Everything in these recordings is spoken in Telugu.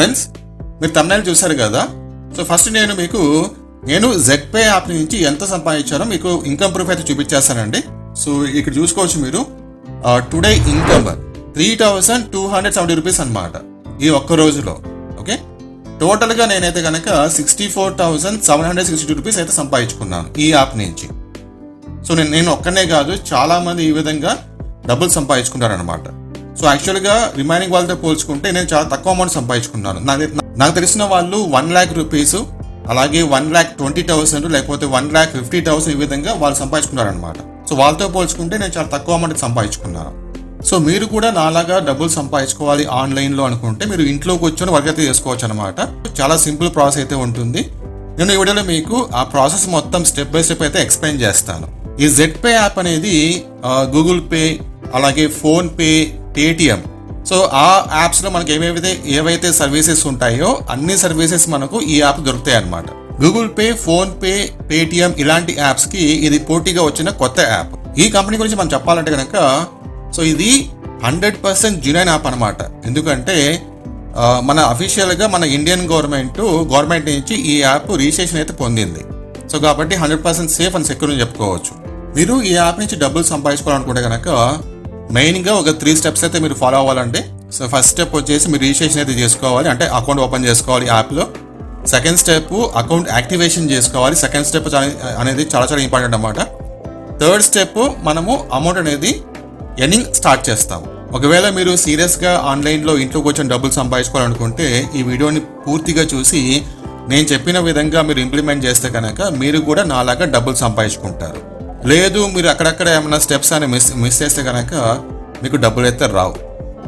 ఫ్రెండ్స్ మీరు తమిళ చూశారు కదా? సో ఫస్ట్ నేను మీకు నేను జెడ్పే యాప్ నుంచి ఎంత సంపాదించానో మీకు ఇన్కమ్ ప్రూఫ్ అయితే చూపించేస్తానండి. సో ఇక్కడ చూసుకోవచ్చు మీరు. Today income three thousand two hundred seventy rupees అనమాట ఈ ఒక్క రోజులో. ఓకే టోటల్గా నేనైతే కనుక sixty four thousand seven hundred sixty two rupees అయితే సంపాదించుకున్నాను ఈ యాప్ నుంచి. సో నేను నేను ఒక్కనే కాదు చాలా మంది ఈ విధంగా డబ్బులు సంపాదించుకుంటారనమాట సో యాక్చువల్గా రిమైనింగ్ వాళ్ళతో పోల్చుకుంటే నేను చాలా తక్కువ అమౌంట్ సంపాదించుకున్నాను. నాకు నాకు తెలిసిన వాళ్ళు వన్ ల్యాక్ రూపీస్ అలాగే వన్ ల్యాక్ ట్వంటీ థౌసండ్ లేకపోతే వన్ ల్యాక్ ఫిఫ్టీ థౌసండ్ ఈ విధంగా వాళ్ళు సంపాదించుకున్నారనమాట సో వాళ్ళతో పోల్చుకుంటే నేను చాలా తక్కువ అమౌంట్ సంపాదించుకున్నాను. సో మీరు కూడా నాలాగా డబ్బులు సంపాదించుకోవాలి ఆన్లైన్లో అనుకుంటే మీరు ఇంట్లో కూర్చొని వర్క్ అయితే చేసుకోవచ్చు అనమాట చాలా సింపుల్ ప్రాసెస్ అయితే ఉంటుంది. నేను ఈ వీడియోలో మీకు ఆ ప్రాసెస్ మొత్తం స్టెప్ బై స్టెప్ అయితే ఎక్స్ప్లెయిన్ చేస్తాను. ఈ జెడ్ పే యాప్ అనేది గూగుల్ పే అలాగే ఫోన్పే పేటిఎం. సో ఆ యాప్స్లో మనకి ఏమేవైతే ఏవైతే సర్వీసెస్ ఉంటాయో అన్ని సర్వీసెస్ మనకు ఈ యాప్ దొరుకుతాయి అన్నమాట గూగుల్ పే ఫోన్పే పేటిఎం ఇలాంటి యాప్స్కి ఇది పోటీగా వచ్చిన కొత్త యాప్. ఈ కంపెనీ గురించి మనం చెప్పాలంటే కనుక సో ఇది హండ్రెడ్ పర్సెంట్ జునైన్ యాప్ అనమాట ఎందుకంటే మన అఫీషియల్గా మన ఇండియన్ గవర్నమెంట్ గవర్నమెంట్ నుంచి ఈ యాప్ రిజిస్ట్రేషన్ అయితే పొందింది. సో కాబట్టి hundred percent safe and secure అని చెప్పుకోవచ్చు. మీరు ఈ యాప్ నుంచి డబ్బులు సంపాదించుకోవాలనుకుంటే కనుక మెయిన్గా ఒక త్రీ స్టెప్స్ అయితే మీరు ఫాలో అవ్వాలంటే సో ఫస్ట్ స్టెప్ వచ్చేసి మీరు రిజిస్ట్రేషన్ అయితే చేసుకోవాలి. అంటే అకౌంట్ ఓపెన్ చేసుకోవాలి యాప్లో. సెకండ్ స్టెప్ అకౌంట్ యాక్టివేషన్ చేసుకోవాలి. సెకండ్ స్టెప్ అనేది చాలా చాలా ఇంపార్టెంట్ అనమాట థర్డ్ స్టెప్ మనము అమౌంట్ అనేది ఎర్నింగ్ స్టార్ట్ చేస్తాం ఒకవేళ మీరు సీరియస్గా ఆన్లైన్లో ఇంట్లో కూర్చొని డబ్బులు సంపాదించుకోవాలనుకుంటే ఈ వీడియోని పూర్తిగా చూసి నేను చెప్పిన విధంగా మీరు ఇంప్లిమెంట్ చేస్తే కనుక మీరు కూడా నాలాగా డబ్బులు సంపాదించుకుంటారు. లేదు మీరు అక్కడక్కడ ఏమైనా స్టెప్స్ అని మిస్ మిస్ చేస్తే కనుక మీకు డబ్బులు అయితే రావు.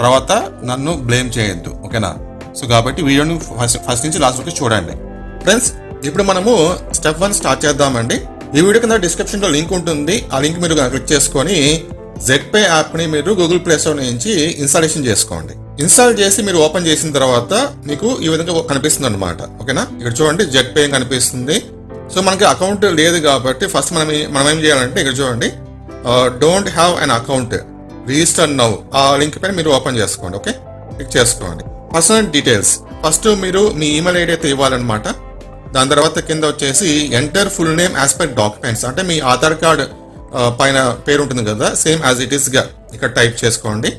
తర్వాత నన్ను బ్లేమ్ చేయొద్దు ఓకేనా? సో కాబట్టి వీడియోని ఫస్ట్ ఫస్ట్ నుంచి లాస్ట్ వరకు చూడండి. ఫ్రెండ్స్ ఇప్పుడు మనము స్టెప్ వన్ స్టార్ట్ చేద్దామండి. ఈ వీడియో కింద డిస్క్రిప్షన్లో లింక్ ఉంటుంది. ఆ లింక్ మీరు క్లిక్ చేసుకొని జెడ్పే పే యాప్ని మీరు గూగుల్ ప్లే స్టోర్ నుంచి ఇన్స్టాలేషన్ చేసుకోండి. ఇన్స్టాల్ చేసి మీరు ఓపెన్ చేసిన తర్వాత మీకు ఈ విధంగా కనిపిస్తుంది అనమాట ఓకేనా? ఇక్కడ చూడండి జెడ్ పే కనిపిస్తుంది. సో మనకి అకౌంట్ లేదు కాబట్టి ఫస్ట్ మనం మనం ఏం చేయాలంటే ఇక్కడ చూడండి don't have an account register now ఆ లింక్ పైన మీరు ఓపెన్ చేసుకోండి ఓకే క్లిక్ చేసుకోండి. పర్సనల్ డీటెయిల్స్ ఫస్ట్ మీరు మీ ఈమెయిల్ ఐడి అయితే ఇవ్వాలన్నమాట. దాని తర్వాత కింద వచ్చేసి enter full name as per documents అంటే మీ ఆధార్ కార్డ్ పైన పేరు ఉంటుంది కదా సేమ్ యాజ్ ఇట్ ఈస్గా ఇక్కడ టైప్ చేసుకోండి.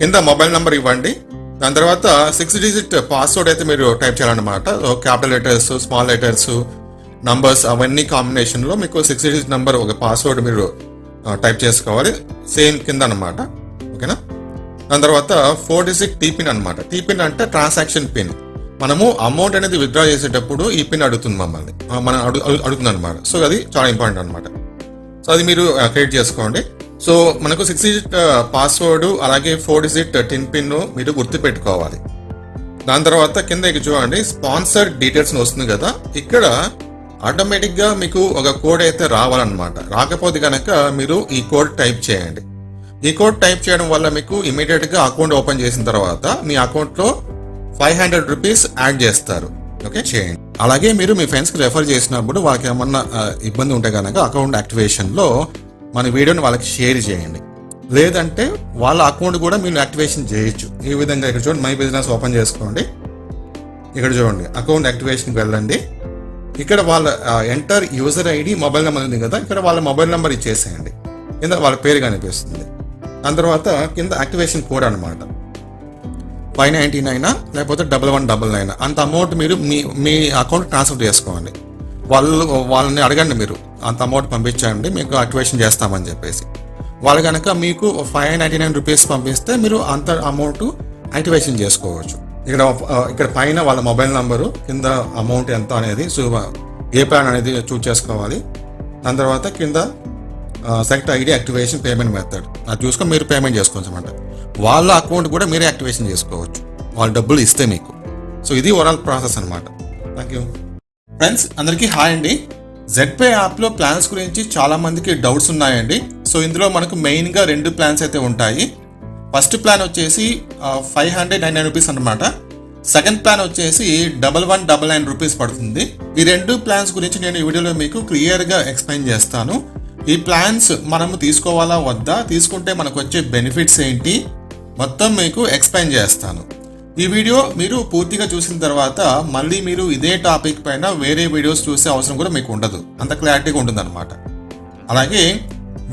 కింద మొబైల్ నెంబర్ ఇవ్వండి. దాని తర్వాత సిక్స్ డిజిట్ పాస్వర్డ్ అయితే మీరు టైప్ చేయాలన్నమాట. Capital letters small letters numbers అవన్నీ కాంబినేషన్లో మీకు సిక్స్ డిజిట్ నెంబర్ ఒక పాస్వర్డ్ మీరు టైప్ చేసుకోవాలి. సేమ్ కింద అనమాట ఓకేనా? దాని తర్వాత ఫోర్ డిజిట్ టీ పిన్ అనమాట టీపిన్ అంటే ట్రాన్సాక్షన్ పిన్ మనము అమౌంట్ అనేది విత్డ్రా చేసేటప్పుడు ఈ పిన్ అడుగుతుంది మమ్మల్ని. మనం అడుగు అడుగుతుంది అనమాట సో అది చాలా ఇంపార్టెంట్ అనమాట సో అది మీరు క్రియేట్ చేసుకోండి. సో మనకు సిక్స్ డిజిట్ పాస్వర్డ్ అలాగే ఫోర్ డిజిట్ టిన్ పిన్ మీరు గుర్తుపెట్టుకోవాలి. దాని తర్వాత కింద ఇక చూడండి స్పాన్సర్ డీటెయిల్స్ వస్తుంది కదా. ఇక్కడ ఆటోమేటిక్గా మీకు ఒక కోడ్ అయితే రావాలన్నమాట. రాకపోతే కనుక మీరు ఈ కోడ్ టైప్ చేయండి. ఈ కోడ్ టైప్ చేయడం వల్ల మీకు ఇమీడియట్గా అకౌంట్ ఓపెన్ చేసిన తర్వాత మీ అకౌంట్లో ఫైవ్ హండ్రెడ్ రూపీస్ యాడ్ చేస్తారు. ఓకే చేయండి. అలాగే మీరు మీ ఫ్రెండ్స్కి రెఫర్ చేసినప్పుడు వాళ్ళకి ఏమన్నా ఇబ్బంది ఉంటే కనుక అకౌంట్ యాక్టివేషన్లో మన వీడియోని వాళ్ళకి షేర్ చేయండి. లేదంటే వాళ్ళ అకౌంట్ కూడా మీరు యాక్టివేషన్ చేయొచ్చు. ఈ విధంగా ఇక్కడ చూడండి మై బిజినెస్ ఓపెన్ చేసుకోండి. ఇక్కడ చూడండి అకౌంట్ యాక్టివేషన్కి వెళ్ళండి. ఇక్కడ వాళ్ళ enter user ID mobile number ఉంది కదా ఇక్కడ వాళ్ళ మొబైల్ నెంబర్ ఇచ్చేసేయండి. కింద వాళ్ళ పేరు కనిపిస్తుంది దాని తర్వాత కింద యాక్టివేషన్ కోడ్ అనమాట ఫైవ్ నైంటీ నైనా లేకపోతే డబల్ వన్ డబల్ నైన్ అంత అమౌంట్ మీరు మీ మీ అకౌంట్ ట్రాన్స్ఫర్ చేసుకోండి. వాళ్ళు వాళ్ళని అడగండి మీరు అంత అమౌంట్ పంపించండి మీకు యాక్టివేషన్ చేస్తామని చెప్పేసి. వాళ్ళు కనుక మీకు ఫైవ్ నైంటీ నైన్ రూపీస్ పంపిస్తే మీరు అంత అమౌంట్ యాక్టివేషన్ చేసుకోవచ్చు. ఇక్కడ ఇక్కడ పైన వాళ్ళ మొబైల్ నంబరు కింద అమౌంట్ ఎంత అనేది సో ఏ ప్లాన్ అనేది చూస్ చేసుకోవాలి. దాని తర్వాత కింద select ID activation payment method. అది చూసుకొని మీరు పేమెంట్ చేసుకోవచ్చు అనమాట వాళ్ళ అకౌంట్ కూడా మీరే యాక్టివేషన్ చేసుకోవచ్చు. వాళ్ళ డబ్బులు ఇస్తే మీకు. సో ఇది ఓవరాల్ ప్రాసెస్ అనమాట థ్యాంక్ యూ ఫ్రెండ్స్ అందరికీ హాయ్ అండి. జెడ్పే యాప్లో ప్లాన్స్ గురించి చాలామందికి డౌట్స్ ఉన్నాయండి. సో ఇందులో మనకు మెయిన్గా రెండు ప్లాన్స్ అయితే ఉంటాయి. ఫస్ట్ ప్లాన్ వచ్చేసి five hundred nine nine rupees అనమాట సెకండ్ ప్లాన్ వచ్చేసి double one double nine rupees పడుతుంది. ఈ రెండు ప్లాన్స్ గురించి నేను ఈ వీడియోలో మీకు క్లియర్గా ఎక్స్ప్లెయిన్ చేస్తాను. ఈ ప్లాన్స్ మనము తీసుకోవాలా వద్దా? తీసుకుంటే మనకు వచ్చే బెనిఫిట్స్ ఏంటి? మొత్తం మీకు ఎక్స్ప్లెయిన్ చేస్తాను. ఈ వీడియో మీరు పూర్తిగా చూసిన తర్వాత మళ్ళీ మీరు ఇదే టాపిక్ పైన వేరే వీడియోస్ చూసే అవసరం కూడా మీకు ఉండదు. అంత క్లారిటీగా ఉంటుందన్నమాట. అలాగే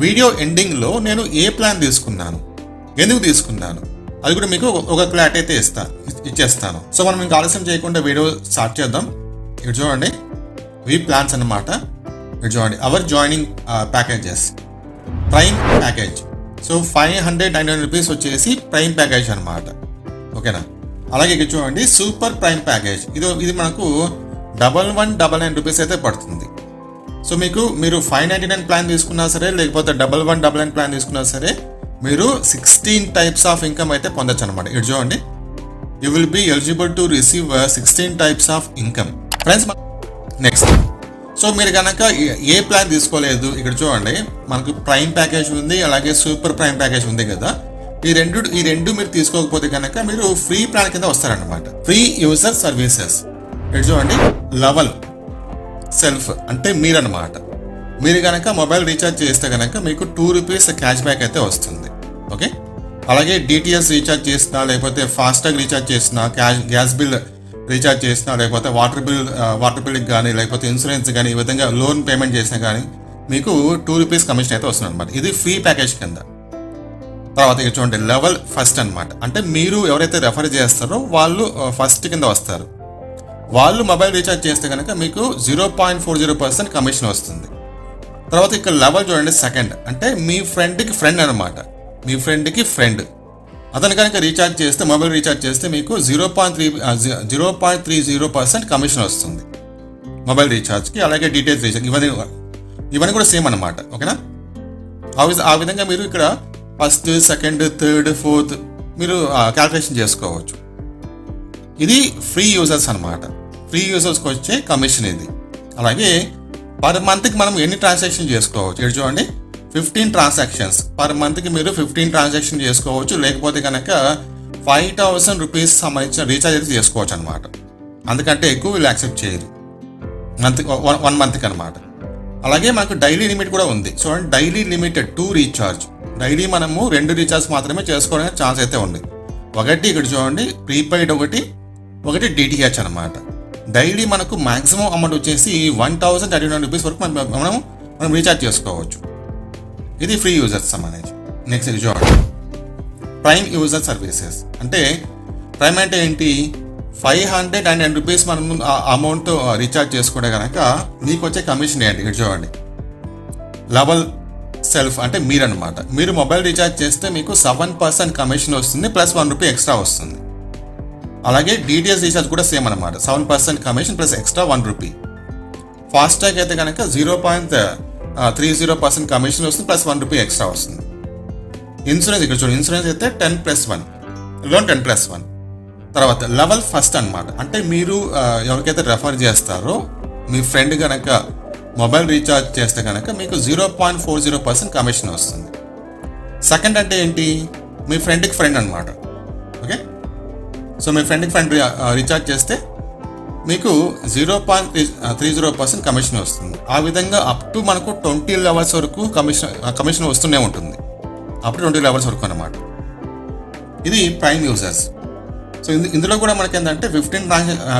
వీడియో ఎండింగ్లో నేను ఏ ప్లాన్ తీసుకున్నాను? ఎందుకు తీసుకున్నాను? అది కూడా మీకు ఒక- క్లాట్ అయితే ఇస్తాను ఇచ్చేస్తాను. సో మనం ఇంకా ఆలస్యం చేయకుండా వీడియో స్టార్ట్ చేద్దాం. ఇటు చూడండి. వీ ప్లాన్స్ అన్నమాట. ఇటు చూడండి. Our joining packages prime package so five hundred nine hundred rupees వచ్చేసి ప్రైమ్ ప్యాకేజ్ అనమాట ఓకేనా? అలాగే ఇక్కడ చూడండి. సూపర్ ప్రైమ్ ప్యాకేజ్ ఇది ఇది మనకు double one double nine rupees అయితే పడుతుంది. సో మీకు మీరు ఫైవ్ నైంటీ నైన్ ప్లాన్ తీసుకున్నా సరే లేకపోతే double one double nine plan తీసుకున్నా సరే మీరు సిక్స్టీన్ టైప్స్ ఆఫ్ ఇన్కమ్ అయితే పొందొచ్చు అనమాట ఇటు చూడండి. You will be eligible to receive sixteen types of income friends next so మీరు కనుక ఏ- ఏ ప్లాన్ తీసుకోలేదు ఇక్కడ చూడండి. మనకు ప్రైమ్ ప్యాకేజ్ ఉంది అలాగే సూపర్ ప్రైమ్ ప్యాకేజ్ ఉంది కదా. ఈ రెండు ఈ రెండు మీరు తీసుకోకపోతే కనుక మీరు ఫ్రీ ప్లాన్ కింద వస్తారనమాట ఫ్రీ యూజర్ సర్వీసెస్ ఇటు చూడండి. లెవెల్ సెల్ఫ్ అంటే మీరన్నమాట. మీరు కనుక మొబైల్ రీఛార్జ్ చేస్తే కనుక మీకు టూ రూపీస్ క్యాష్ బ్యాక్ అయితే వస్తుంది. ఓకే? అలాగే డిటిఎస్ రీఛార్జ్ చేసినా లేకపోతే ఫాస్టాగ్ రీఛార్జ్ చేసినా క్యాష్ గ్యాస్ బిల్ రీఛార్జ్ చేసినా లేకపోతే వాటర్ బిల్ వాటర్ బిల్కి కానీ లేకపోతే ఇన్సూరెన్స్ కానీ ఈ విధంగా లోన్ పేమెంట్ చేసినా కానీ మీకు టూ రూపీస్ కమిషన్ అయితే వస్తుంది అనమాట ఇది ఫ్రీ ప్యాకేజ్ కింద. తర్వాత ఇక చూడండి లెవెల్ ఫస్ట్ అన్నమాట. అంటే మీరు ఎవరైతే రెఫర్ చేస్తారో వాళ్ళు ఫస్ట్ కింద వస్తారు. వాళ్ళు మొబైల్ రీఛార్జ్ చేస్తే కనుక మీకు zero point four zero percent commission వస్తుంది. తర్వాత ఇక్కడ లెవెల్ చూడండి సెకండ్. అంటే మీ ఫ్రెండ్కి ఫ్రెండ్ అనమాట మీ ఫ్రెండ్కి ఫ్రెండ్. అతను కనుక రీఛార్జ్ చేస్తే మొబైల్ రీఛార్జ్ చేస్తే మీకు zero point three zero point three zero percent commission వస్తుంది. మొబైల్ రీఛార్జ్కి అలాగే డీటెయిల్స్ రీఛార్జ్ ఇవన్నీ ఇవన్నీ కూడా సేమ్ అన్నమాట. ఓకేనా? ఆ విధ- ఆ విధంగా మీరు ఇక్కడ ఫస్ట్ సెకండ్ థర్డ్ ఫోర్త్ మీరు క్యాల్కులేషన్ చేసుకోవచ్చు. ఇది ఫ్రీ యూజర్స్ అన్నమాట. ఫ్రీ యూజర్స్కి వచ్చే కమిషన్ ఇది. అలాగే పర్ మంత్కి మనం ఎన్ని ట్రాన్సాక్షన్ చేసుకోవచ్చు? ఇక్కడ చూడండి. ఫిఫ్టీన్ ట్రాన్సాక్షన్స్ పర్ మంత్కి మీరు ఫిఫ్టీన్ ట్రాన్సాక్షన్ చేసుకోవచ్చు. లేకపోతే కనుక ఫైవ్ థౌసండ్ రూపీస్ సంబంధించిన రీఛార్జ్ అయితే చేసుకోవచ్చు అనమాట అందుకంటే ఎక్కువ వీళ్ళు యాక్సెప్ట్ చేయరు. మంత్ వన్ వన్ మంత్కి అనమాట అలాగే మనకు డైలీ లిమిట్ కూడా ఉంది. చూడండి daily limited two recharge daily మనము రెండు రీఛార్జ్ మాత్రమే చేసుకోవడానికి ఛాన్స్ అయితే ఉంది. ఒకటి ఇక్కడ చూడండి ప్రీపెయిడ్ ఒకటి ఒకటి డిటిహెచ్ అనమాట డైలీ మనకు మాక్సిమం అమౌంట్ వచ్చేసి one thousand thirty nine rupees వరకు మనం మనం రీఛార్జ్ చేసుకోవచ్చు. ఇది ఫ్రీ యూజర్స్ సంబంధించి. నెక్స్ట్ ఇది చూడండి ప్రైమ్ యూజర్ సర్వీసెస్ అంటే ప్రైమ్ అంటే ఏంటి? Five hundred and ten rupees మనం అమౌంట్ రీఛార్జ్ చేసుకుంటే కనుక మీకు వచ్చే కమిషన్ ఏంటి? ఇక్కడ చూడండి. లెవెల్ సెల్ఫ్ అంటే మీరన్నమాట. మీరు మొబైల్ రీఛార్జ్ చేస్తే మీకు సెవెన్ పర్సెంట్ కమిషన్ వస్తుంది ప్లస్ వన్ రూపీ ఎక్స్ట్రా వస్తుంది. అలాగే డిటిఎస్ రీఛార్జ్ కూడా సేమ్ అనమాట seven percent commission plus extra one rupee FASTag అయితే కనుక zero point three zero percent commission వస్తుంది ప్లస్ వన్ రూపీ ఎక్స్ట్రా వస్తుంది. ఇన్సూరెన్స్ ఇక్కడ చూడండి ఇన్సూరెన్స్ అయితే ten plus one loan ten plus one తర్వాత లెవెల్ ఫస్ట్ అన్నమాట. అంటే మీరు ఎవరికైతే రెఫర్ చేస్తారో మీ ఫ్రెండ్ కనుక మొబైల్ రీఛార్జ్ చేస్తే కనుక మీకు zero point four zero percent commission వస్తుంది. సెకండ్ అంటే ఏంటి? మీ ఫ్రెండ్కి ఫ్రెండ్ అనమాట ఓకే సో మీ ఫ్రెండ్కి ఫ్రెండ్ రీఛార్జ్ చేస్తే మీకు zero point three zero percent commission వస్తుంది. ఆ విధంగా అప్ టు మనకు ట్వంటీ లెవెల్స్ వరకు కమిషన్ కమిషన్ వస్తూనే ఉంటుంది. అప్పుడు ట్వంటీ లెవెల్స్ వరకు అనమాట ఇది ప్రైమ్ యూజర్స్. సో ఇందులో కూడా మనకి ఏంటంటే ఫిఫ్టీన్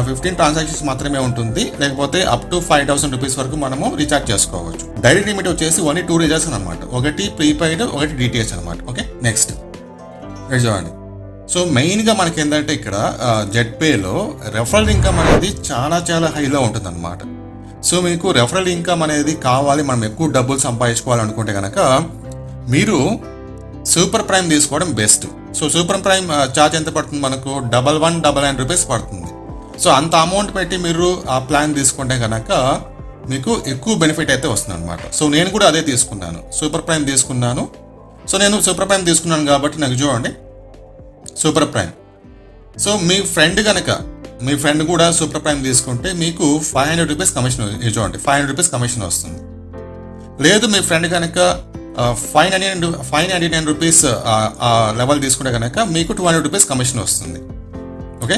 ఫిఫ్టీన్ ట్రాన్సాక్షన్స్ మాత్రమే ఉంటుంది. లేకపోతే up to five thousand rupees వరకు మనము రీఛార్జ్ చేసుకోవచ్చు. డైరెక్ట్ లిమిట్ వచ్చేసి ఓన్లీ టూ రీఛార్జ్ అనమాట ఒకటి ప్రీపెయిడ్ ఒకటి డిటిహెచ్ అనమాట ఓకే? నెక్స్ట్. ఇక్కడ చూడండి సో మెయిన్గా మనకి ఏంటంటే ఇక్కడ జెడ్ పేలో రెఫరల్ ఇన్కమ్ అనేది చాలా చాలా హైలో ఉంటుంది అనమాట సో మీకు రెఫరల్ ఇన్కమ్ అనేది కావాలి మనం ఎక్కువ డబ్బులు సంపాదించుకోవాలనుకుంటే కనుక మీరు సూపర్ ప్రైమ్ తీసుకోవడం best so super prime charge ఎంత పడుతుంది మనకు? Double one double nine rupees పడుతుంది. సో అంత అమౌంట్ పెట్టి మీరు ఆ ప్లాన్ తీసుకుంటే కనుక మీకు ఎక్కువ బెనిఫిట్ అయితే వస్తుంది అనమాట సో నేను కూడా అదే తీసుకున్నాను. సూపర్ ప్రైమ్ తీసుకున్నాను. సో నేను సూపర్ ప్రైమ్ తీసుకున్నాను కాబట్టి నాకు చూడండి. Super prime. సో మీ ఫ్రెండ్ కనుక మీ ఫ్రెండ్ కూడా సూపర్ ప్రైమ్ తీసుకుంటే మీకు ఫైవ్ హండ్రెడ్ రూపీస్ కమిషన్ చూడండి ఫైవ్ హండ్రెడ్ రూపీస్ కమిషన్ వస్తుంది. లేదు మీ ఫ్రెండ్ కనుక five ninety nine five ninety nine rupees level తీసుకుంటే కనుక మీకు టూ హండ్రెడ్ రూపీస్ కమిషన్ వస్తుంది. ఓకే?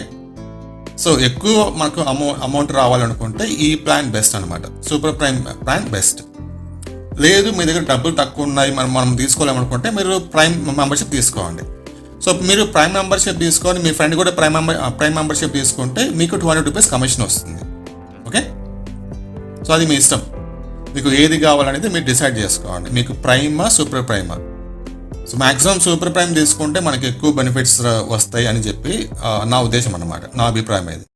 సో ఎక్కువ మనకు అమౌ అమౌంట్ రావాలనుకుంటే ఈ ప్లాన్ బెస్ట్ అనమాట సూపర్ ప్రైమ్ ప్లాన్ బెస్ట్. లేదు మీ దగ్గర డబ్బులు తక్కువ ఉన్నాయి మనం మనం తీసుకోలేమనుకుంటే మీరు ప్రైమ్ మెంబర్షిప్ తీసుకోండి. సో మీరు ప్రైమ్ మెంబర్షిప్ తీసుకొని మీ ఫ్రెండ్ కూడా ప్రైమ్ మెంబర్ ప్రైమ్ మెంబర్షిప్ తీసుకుంటే మీకు టూ హండ్రెడ్ రూపీస్ కమిషన్ వస్తుంది. ఓకే? సో అది మీ ఇష్టం. మీకు ఏది కావాలనేది మీరు డిసైడ్ చేసుకోండి. మీకు ప్రైమా సూపర్ ప్రైమా? సో మ్యాక్సిమం సూపర్ ప్రైమ్ తీసుకుంటే మనకి ఎక్కువ బెనిఫిట్స్ వస్తాయి అని చెప్పి నా ఉద్దేశం అన్నమాట. నా అభిప్రాయం ఇది.